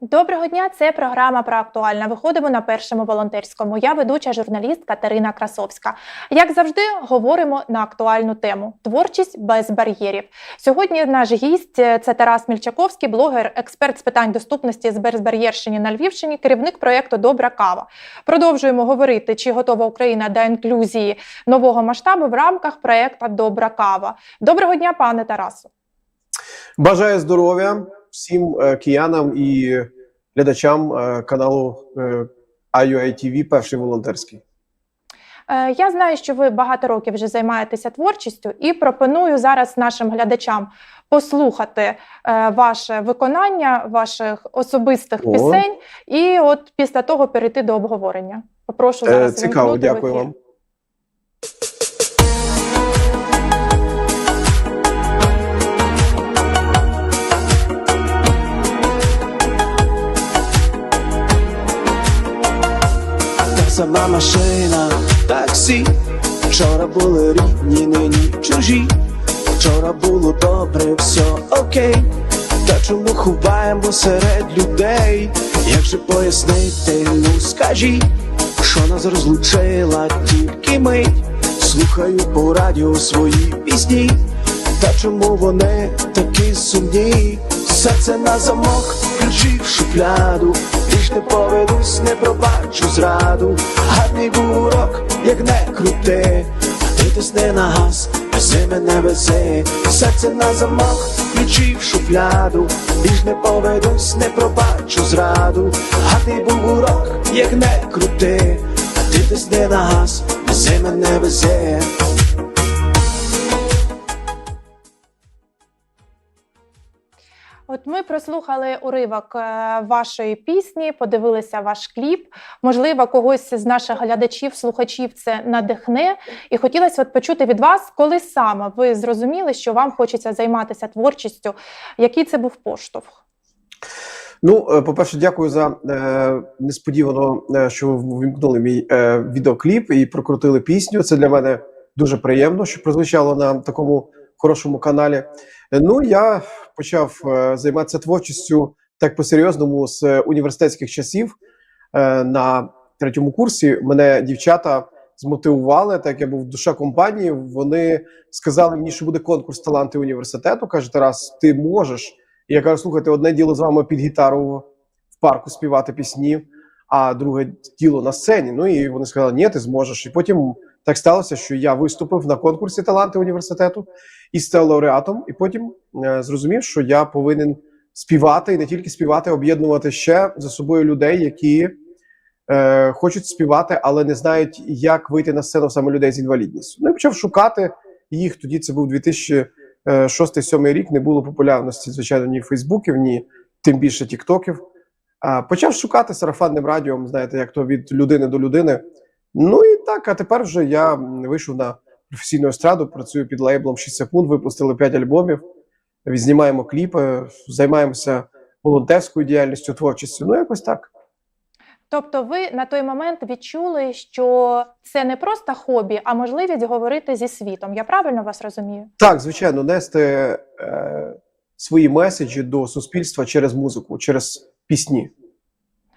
Доброго дня, це програма про актуальне. Виходимо на першому волонтерському. Я ведуча журналіст Катерина Красовська. Як завжди, говоримо на актуальну тему творчість без бар'єрів. Сьогодні наш гість це Тарас Мільчаковський, блогер, експерт з питань доступності з Берзбар'єрщині на Львівщині, керівник проєкту Добра кава. Продовжуємо говорити, чи готова Україна до інклюзії нового масштабу в рамках проєкту Добра кава. Доброго дня, пане Тарасу. Бажаю здоров'я всім е, киянам і глядачам е, каналу е, IUITV перший волонтерський. Я знаю, що ви багато років вже займаєтеся творчістю, і пропоную зараз нашим глядачам послухати ваше виконання ваших особистих О. пісень, і от після того перейти до обговорення. Попрошу зараз Цікаво, дякую вам. Сама машина, таксі. Вчора були рідні, нині чужі. Вчора було добре, все окей. Та чому ховаємо серед людей? Як же пояснити, ну скажіть, що нас розлучила тільки мить. Слухаю по радіо свої пісні. Та чому вони такі сумні? Серце на замок, ключі в шухляду. Більш не поведусь, не пробачу зраду. Гарний був урок, як не крути. А ти тисни на газ, вези мене вези. Серце на замок, ключі в шухляду. Більш не поведусь, не пробачу зраду. Гарний був урок, як не крути. А ти тисни на газ, вези мене вези. От ми прослухали уривок е, вашої пісні, подивилися ваш кліп. Можливо, когось з наших глядачів, слухачів це надихне. І хотілося от почути від вас, коли саме ви зрозуміли, що вам хочеться займатися творчістю. Який це був поштовх? Ну, е, по-перше, дякую за е, несподівано, е, що ви вимкнули мій е, відеокліп і прокрутили пісню. Це для мене дуже приємно, що прозвучало на такому хорошому каналі. Ну, я почав е, займатися творчістю так по-серйозному з університетських часів. Е, на третьому курсі мене дівчата змотивували, так я був душа компанії. Вони сказали мені, що буде конкурс таланти університету. каже Тарас, ти можеш. І я кажу, слухайте, одне діло з вами під гітару в парку співати пісні, а друге діло на сцені. Ну і вони сказали, ні, ти зможеш. І потім так сталося, що я виступив на конкурсі таланти університету і став лауреатом. І потім е, зрозумів, що я повинен співати і не тільки співати, об'єднувати ще за собою людей, які е, хочуть співати, але не знають, як вийти на сцену саме людей з інвалідністю. Ну і почав шукати їх. Тоді це був 2006-2007 рік. Не було популярності, звичайно, ні Фейсбуків, ні тим більше Тіктоків. Почав шукати сарафанним радіо, знаєте, як то від людини до людини. Ну і так, а тепер вже я вийшов на професійну естраду, працюю під лейблом 6 секунд, випустили 5 альбомів, знімаємо кліпи, займаємося волонтерською діяльністю, творчістю. Ну, якось так. Тобто, ви на той момент відчули, що це не просто хобі, а можливість говорити зі світом. Я правильно вас розумію? Так, звичайно, нести е, свої меседжі до суспільства через музику, через пісні.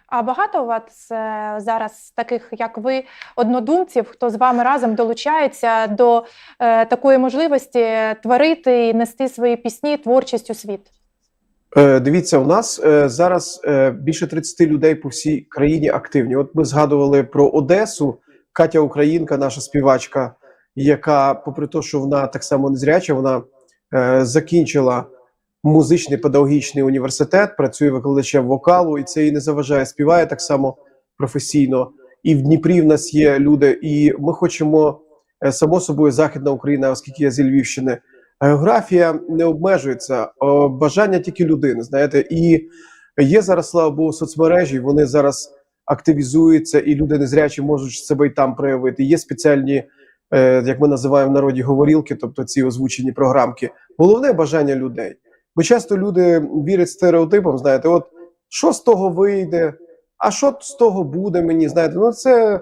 А багато у вас е, зараз таких, як ви, однодумців, хто з вами разом долучається до е, такої можливості творити і нести свої пісні, творчість у світ? Е, дивіться, у нас зараз більше 30 людей по всій країні активні. От ми згадували про Одесу. Катя Українка, наша співачка, яка, попри те, що вона так само незряча, вона закінчила музичний педагогічний університет, працює викладачем вокалу, і це їй не заважає, співає так само професійно. І в Дніпрі в нас є люди, і ми хочемо е, само собою Західна Україна, оскільки я зі Львівщини. Географія не обмежується, бажання тільки людини. Знаєте, і є зараз, слава Богу, соцмережі. Вони зараз активізуються, і люди незрячі можуть себе і там проявити. Є спеціальні, е, як ми називаємо в народі, говорілки, тобто ці озвучені програмки. Головне бажання людей. Бо часто люди вірять стереотипам, знаєте, от що з того вийде, а що з того буде мені? Знаєте, ну це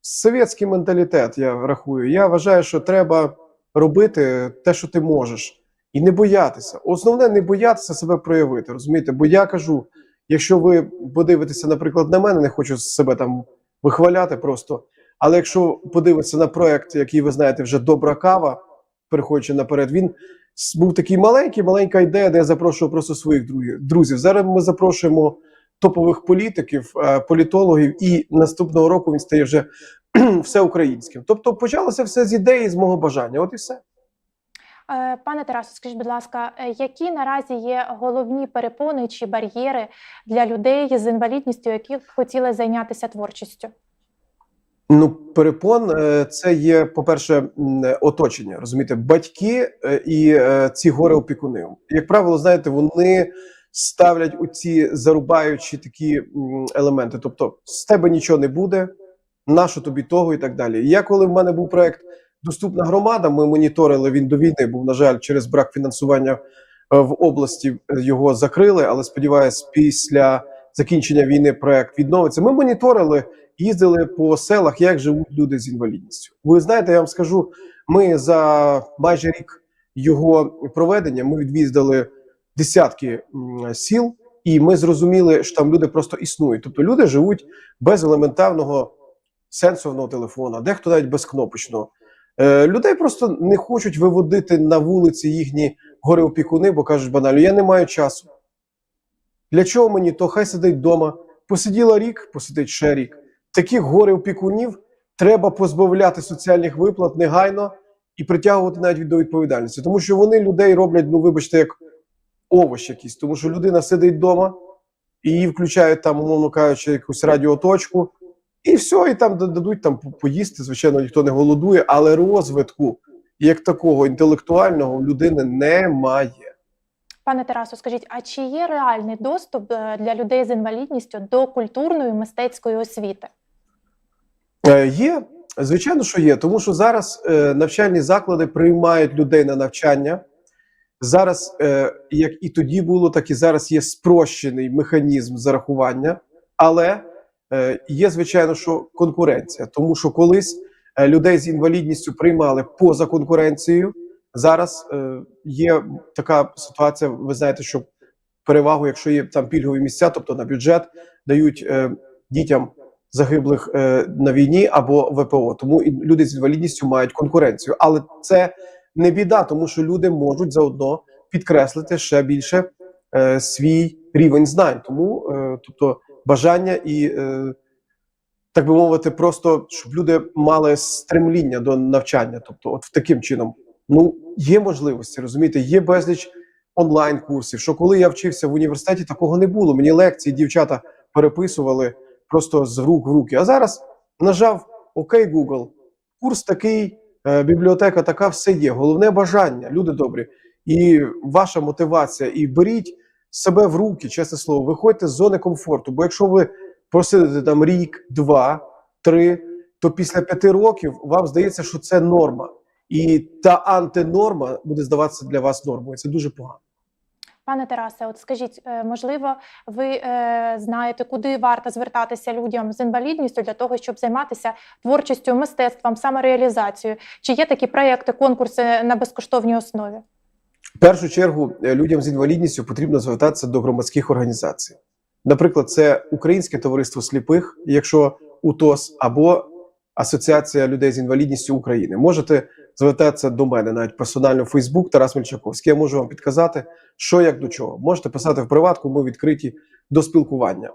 совєтський менталітет, я рахую. Я вважаю, що треба робити те, що ти можеш, і не боятися. Основне не боятися себе проявити. Розумієте? Бо я кажу, Якщо ви подивитеся, наприклад, на мене, не хочу себе там вихваляти просто. Але якщо подивитися на проект, який ви знаєте, вже добра кава, переходячи наперед, він був такий маленький, маленька ідея, де я запрошував просто своїх друзів. Зараз ми запрошуємо топових політиків, е, політологів, і наступного року він стає вже всеукраїнським. Тобто почалося все з ідеї, з мого бажання. От і все. Е, Пане Тарасу, скажіть, будь ласка, е, які наразі є головні перепони чи бар'єри для людей з інвалідністю, які хотіли зайнятися творчістю? Ну, перепон е, це є, по-перше, е, оточення. Розумієте, батьки е, і ці горе опікуни. Як правило, знаєте, вони ставлять у ці зарубаючі такі елементи. Тобто, з тебе нічого не буде, нащо тобі того і так далі. Я, коли в мене був проект Доступна громада, ми моніторили він до війни, був, на жаль, через брак фінансування в області його закрили, але сподіваюсь, після закінчення війни проект відновиться. Ми моніторили їздили по селах, як живуть люди з інвалідністю. Ви знаєте, я вам скажу, ми за майже рік його проведення ми відвіздали десятки сіл, і ми зрозуміли, що там люди просто існують. Тобто люди живуть без елементарного сенсорного телефона, дехто навіть без кнопочного. Е, людей просто не хочуть виводити на вулиці їхні горе-опікуни, бо кажуть банально, я не маю часу. Для чого мені? То хай сидить вдома. Посиділа рік, посидить ще рік таких горе-опікунів треба позбавляти соціальних виплат негайно і притягувати навіть до відповідальності, тому що вони людей роблять, ну вибачте, як овощ якийсь, тому що людина сидить вдома і її включають там, умовно кажучи, якусь радіоточку, і все, і там да- дадуть там поїсти. Звичайно, ніхто не голодує, але розвитку як такого інтелектуального у людини немає. Пане Тарасу, скажіть, а чи є реальний доступ е, для людей з інвалідністю до культурної мистецької освіти? Е, Є, звичайно, що є, тому що зараз е, навчальні заклади приймають людей на навчання. Зараз, е, як і тоді було, так і зараз є спрощений механізм зарахування, але є, звичайно, що конкуренція, тому що колись людей з інвалідністю приймали поза конкуренцією. Зараз є така ситуація. Ви знаєте, що перевагу, якщо є там пільгові місця, тобто на бюджет дають дітям загиблих е, на війні або ВПО. Тому і люди з інвалідністю мають конкуренцію. Але це не біда, тому що люди можуть заодно підкреслити ще більше е, свій рівень знань. Тому, е, тобто, бажання і, так би мовити, просто щоб люди мали стремління до навчання. Тобто, от таким чином, ну є можливості, розумієте, є безліч онлайн курсів. Що коли я вчився в університеті, такого не було. Мені лекції дівчата переписували просто з рук в руки. А зараз нажав ОК Google, курс такий, е, бібліотека така, все є. Головне бажання, люди добрі, і ваша мотивація. І беріть себе в руки, чесне слово, виходьте з зони комфорту. Бо якщо ви просидите там рік, два, три, то після п'яти років вам здається, що це норма. І та антинорма буде здаватися для вас нормою. Це дуже погано. Пане Тарасе, от скажіть, е, можливо, ви е, знаєте, куди варто звертатися людям з інвалідністю для того, щоб займатися творчістю, мистецтвом, самореалізацією? Чи є такі проекти, конкурси на безкоштовній основі? В першу чергу е, людям з інвалідністю потрібно звертатися до громадських організацій. Наприклад, це Українське товариство сліпих, якщо УТОС, або Асоціація людей з інвалідністю України. Можете звертатися до мене навіть персонально в Фейсбук Тарас Мельчаковський. Я можу вам підказати, що як до чого. Можете писати в приватку, ми відкриті до спілкування.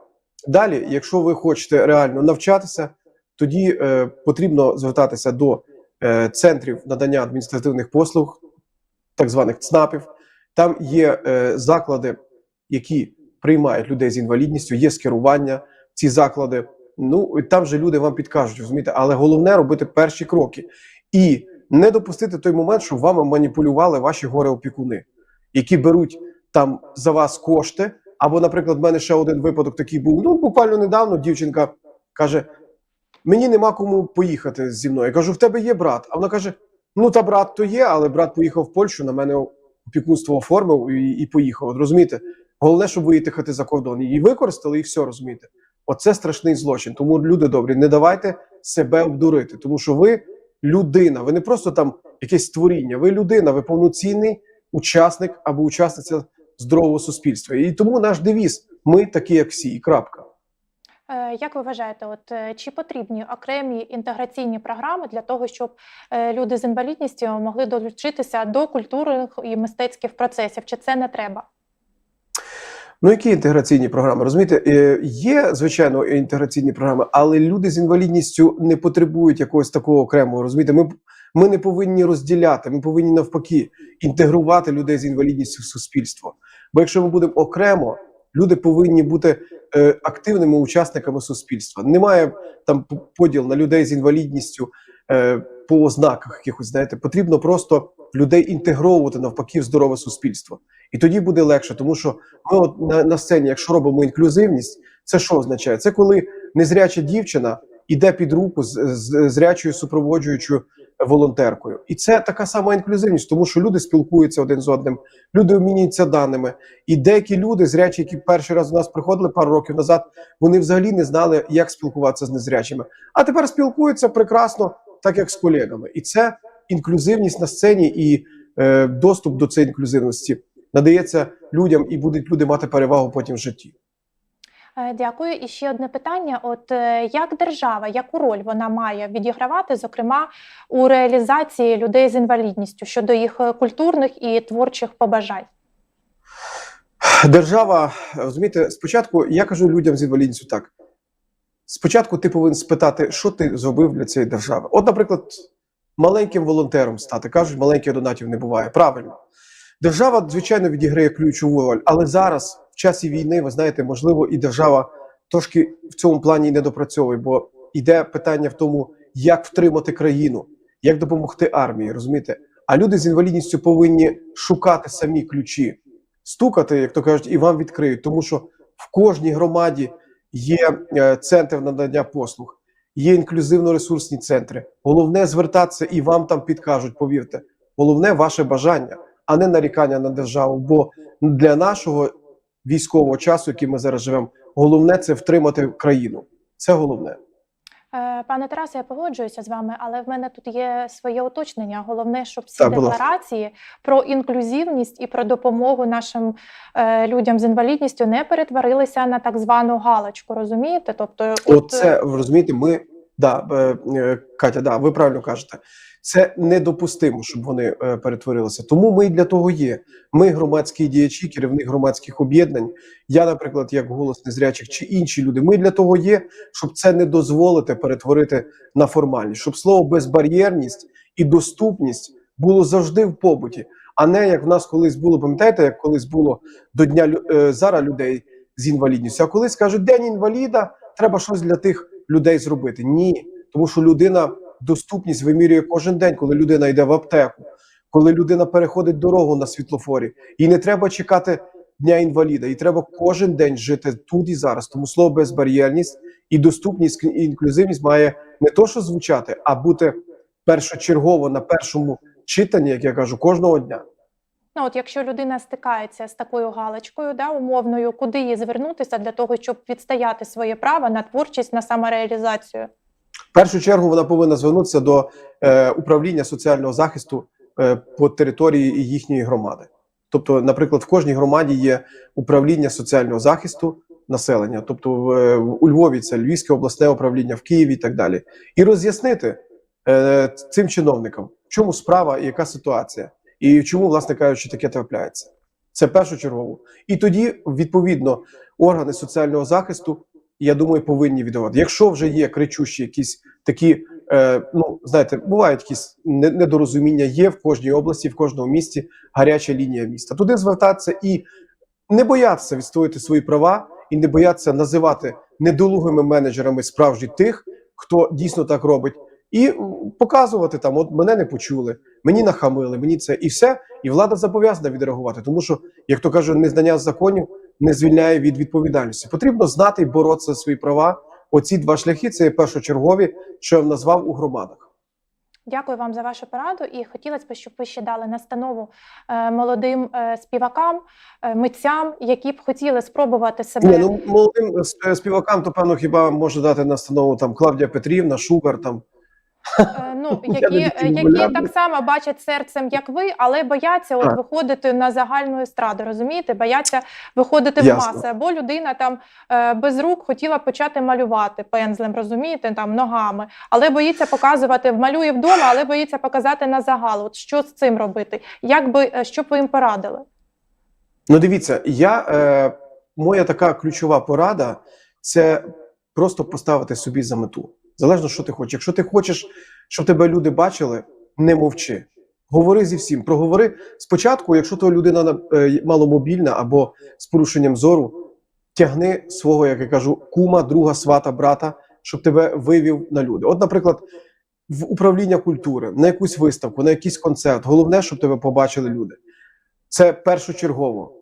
Далі, якщо ви хочете реально навчатися, тоді е, потрібно звертатися до е, центрів надання адміністративних послуг, так званих ЦНАПів. Там є е, заклади, які приймають людей з інвалідністю, є скерування ці заклади. Ну там же люди вам підкажуть, розумієте, але головне робити перші кроки і не допустити той момент, щоб вами маніпулювали ваші горе-опікуни, які беруть там за вас кошти. Або, наприклад, в мене ще один випадок такий був. Ну, буквально недавно дівчинка каже: мені нема кому поїхати зі мною. Я кажу, в тебе є брат. А вона каже: Ну, та брат то є, але брат поїхав в Польщу, на мене опікунство оформив і, і поїхав. От розумієте? Головне, щоб виїхати за кордон. Її використали, і все розумієте. Оце страшний злочин. Тому люди добрі, не давайте себе обдурити, тому що ви людина, ви не просто там якесь створіння, ви людина, ви повноцінний учасник або учасниця здорового суспільства. І тому наш девіз ми такі, як всі, і крапка. Е, Як ви вважаєте, от е, чи потрібні окремі інтеграційні програми для того, щоб е, люди з інвалідністю могли долучитися до культурних і мистецьких процесів? Чи це не треба? Ну, які інтеграційні програми? Розумієте, е, є звичайно інтеграційні програми, але люди з інвалідністю не потребують якогось такого окремого. Розумієте, ми, ми не повинні розділяти, ми повинні навпаки інтегрувати людей з інвалідністю в суспільство. Бо якщо ми будемо окремо, люди повинні бути е, активними учасниками суспільства. Немає там поділ на людей з інвалідністю по ознаках якихось. Знаєте, потрібно просто людей інтегровувати навпаки в здорове суспільство. І тоді буде легше, тому що ми от на, на сцені, якщо робимо інклюзивність, це що означає? Це коли незряча дівчина йде під руку з, з зрячою супроводжуючою волонтеркою. І це така сама інклюзивність, тому що люди спілкуються один з одним, люди обмінюються даними. І деякі люди, зрячі, які перший раз до нас приходили пару років назад, вони взагалі не знали, як спілкуватися з незрячими. А тепер спілкуються прекрасно, так як з колегами. І це інклюзивність на сцені і е, доступ до цієї інклюзивності надається людям, і будуть люди мати перевагу потім в житті. Е, Дякую. І ще одне питання: от е, як держава, яку роль вона має відігравати, зокрема у реалізації людей з інвалідністю щодо їх е, культурних і творчих побажань? Держава, розумієте, спочатку я кажу людям з інвалідністю так. Спочатку ти повинен спитати, що ти зробив для цієї держави. От, наприклад, маленьким волонтером стати. Кажуть, маленьких донатів не буває. Правильно. Держава, звичайно, відіграє ключову роль, але зараз, в часі війни, ви знаєте, можливо, і держава трошки в цьому плані не допрацьовує, бо йде питання в тому, як втримати країну, як допомогти армії, розумієте? А люди з інвалідністю повинні шукати самі ключі, стукати, як то кажуть, і вам відкриють, тому що в кожній громаді є е, центр надання послуг, є інклюзивно-ресурсні центри. Головне звертатися і вам там підкажуть, повірте. Головне ваше бажання, а не нарікання на державу. Бо для нашого військового часу, який ми зараз живемо, головне це втримати країну. Це головне. Е, Пане Тарасе, я погоджуюся з вами, але в мене тут є своє уточнення. Головне, щоб всі Так, декларації про інклюзивність і про допомогу нашим е, людям з інвалідністю не перетворилися на так звану галочку. Розумієте? Тобто, Оце ви розумієте, ми да, е, Катя, да, ви правильно кажете. Це недопустимо, щоб вони е, перетворилися. Тому ми для того є. Ми громадські діячі, керівник громадських об'єднань. Я, наприклад, як голос незрячих чи інші люди. Ми для того є, щоб це не дозволити перетворити на формальність, щоб слово безбар'єрність і доступність було завжди в побуті, а не як в нас колись було. Пам'ятаєте, як колись було до дня е, зараз людей з інвалідністю. А колись кажуть, день інваліда, треба щось для тих людей зробити. Ні, тому що людина доступність вимірює кожен день, коли людина йде в аптеку, коли людина переходить дорогу на світлофорі. І не треба чекати дня інваліда. І треба кожен день жити тут і зараз. Тому слово безбар'єрність і доступність і інклюзивність має не то, що звучати, а бути першочергово на першому читанні, як я кажу, кожного дня. Ну, от якщо людина стикається з такою галочкою, да, умовною, куди їй звернутися для того, щоб відстояти своє право на творчість, на самореалізацію? В першу чергу вона повинна звернутися до е, управління соціального захисту е, по території їхньої громади. Тобто, наприклад, в кожній громаді є управління соціального захисту населення, тобто в, е, у Львові це Львівське обласне управління, в Києві і так далі, і роз'яснити е, цим чиновникам, в чому справа і яка ситуація, і чому, власне кажучи, таке трапляється. Це першочергово. І тоді, відповідно, органи соціального захисту я думаю, повинні віддавати. Якщо вже є кричущі якісь такі, е, ну знаєте, бувають якісь недорозуміння, є в кожній області, в кожному місті гаряча лінія міста. Туди звертатися і не боятися відстояти свої права, і не боятися називати недолугими менеджерами справжніх тих, хто дійсно так робить, і показувати там: от мене не почули, мені нахамили, мені це і все. І влада зобов'язана відреагувати, тому що, як то кажуть, незнання законів не звільняє від відповідальності. Потрібно знати і боротися за свої права. Оці два шляхи це є першочергові, що я назвав у громадах. Дякую вам за вашу пораду. І хотілося б, щоб ви ще дали настанову е, молодим е, співакам, е, митцям, які б хотіли спробувати себе. Ні, ну молодим співакам, то певно хіба може дати настанову там Клавдія Петрівна, Шубер, там Ну, які, які так само бачать серцем, як ви, але бояться от виходити на загальну естраду, розумієте? Бояться виходити в маси. Або людина там е, без рук хотіла почати малювати пензлем, розумієте, там ногами, але боїться показувати, малює вдома, але боїться показати на загал. От що з цим робити? Як би е, що б ви їм порадили? Ну, дивіться, я, е, моя така ключова порада це просто поставити собі за мету. Залежно, що ти хочеш. Якщо ти хочеш, щоб тебе люди бачили, не мовчи. Говори зі всім. Проговори спочатку, якщо то людина е, маломобільна або з порушенням зору, тягни свого, як я кажу, кума, друга, свата, брата, щоб тебе вивів на люди. От, наприклад, в управління культури, на якусь виставку, на якийсь концерт. Головне, щоб тебе побачили люди. Це першочергово.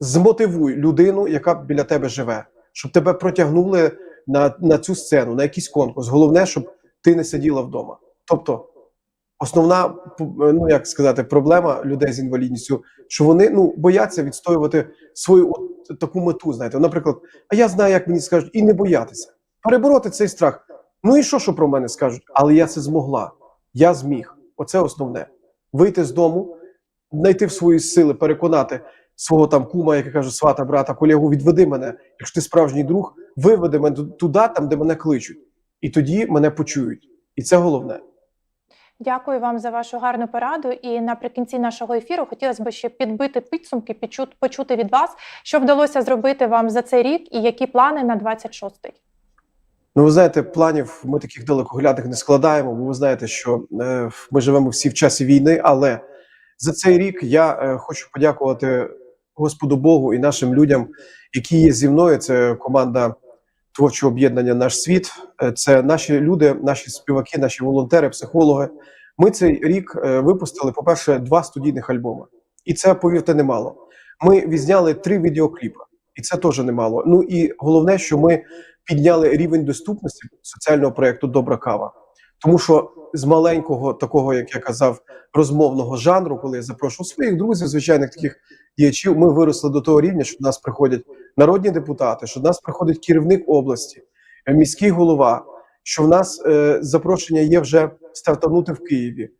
Змотивуй людину, яка біля тебе живе, щоб тебе протягнули на, на цю сцену, на якийсь конкурс. Головне, щоб ти не сиділа вдома. Тобто, основна ну як сказати, проблема людей з інвалідністю, що вони ну бояться відстоювати свою от, таку мету. Знаєте, наприклад, а я знаю, як мені скажуть, і не боятися, перебороти цей страх. Ну і що, що про мене скажуть? Але я це змогла. Я зміг. Оце основне. Вийти з дому, знайти в свої сили, переконати свого там кума, як я кажу, свата, брата, колегу, відведи мене. Якщо ти справжній друг, виведи мене туди, там, де мене кличуть. І тоді мене почують. І це головне. Дякую вам за вашу гарну пораду. І наприкінці нашого ефіру хотілося б ще підбити підсумки, підчу- почути від вас, що вдалося зробити вам за цей рік і які плани на 26-й. Ну, ви знаєте, планів ми таких далекоглядних не складаємо, бо ви знаєте, що е, ми живемо всі в часі війни. Але за цей рік я е, хочу подякувати Господу Богу і нашим людям, які є зі мною. Це команда творчого об'єднання Наш світ. Е, Це наші люди, наші співаки, наші волонтери, психологи. Ми цей рік е, випустили, по-перше, два студійних альбоми, і це повірте немало. Ми відзняли три відеокліпи, і це теж немало. Ну і головне, що ми підняли рівень доступності соціального проєкту Добра кава. Тому що з маленького такого, як я казав, розмовного жанру, коли я запрошував своїх друзів, звичайних таких діячів, ми виросли до того рівня, що до нас приходять народні депутати, що до нас приходить керівник області, е, міський голова, що в нас е, запрошення є вже стартанути в Києві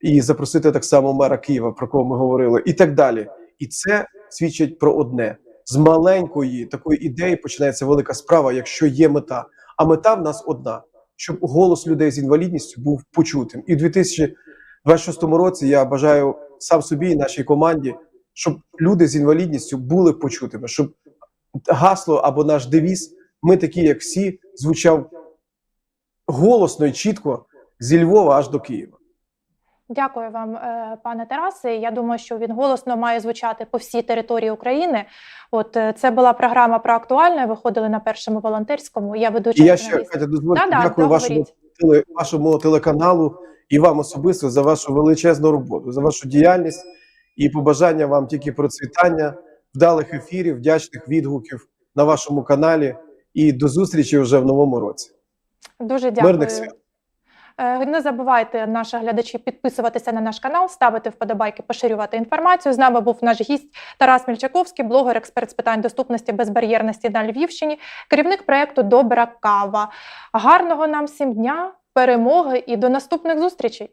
і запросити так само мера Києва, про кого ми говорили, і так далі. І це свідчить про одне: з маленької такої ідеї починається велика справа, якщо є мета. А мета в нас одна: щоб голос людей з інвалідністю був почутим. І в 2026 році я бажаю сам собі і нашій команді, щоб люди з інвалідністю були почутими, щоб гасло або наш девіз Ми такі, як всі, звучав голосно і чітко зі Львова аж до Києва. Дякую вам, е, пане Тарасе. Я думаю, що він голосно має звучати по всій території України. От е, це була програма про актуальне. Виходили на першому волонтерському. Я ведуча І я ще. Катя, дозвольте, Да-да, дякую вашому, теле, вашому телеканалу і вам особисто за вашу величезну роботу, за вашу діяльність і побажання вам тільки процвітання, вдалих ефірів, вдячних відгуків на вашому каналі. І до зустрічі вже в новому році. Дуже дякую. Мирних свят. Е, Не забувайте, наші глядачі, підписуватися на наш канал, ставити вподобайки, поширювати інформацію. З нами був наш гість Тарас Мільчаковський, блогер, експерт з питань доступності безбар'єрності на Львівщині, керівник проєкту Добра кава. Гарного нам всім дня, перемоги і до наступних зустрічей!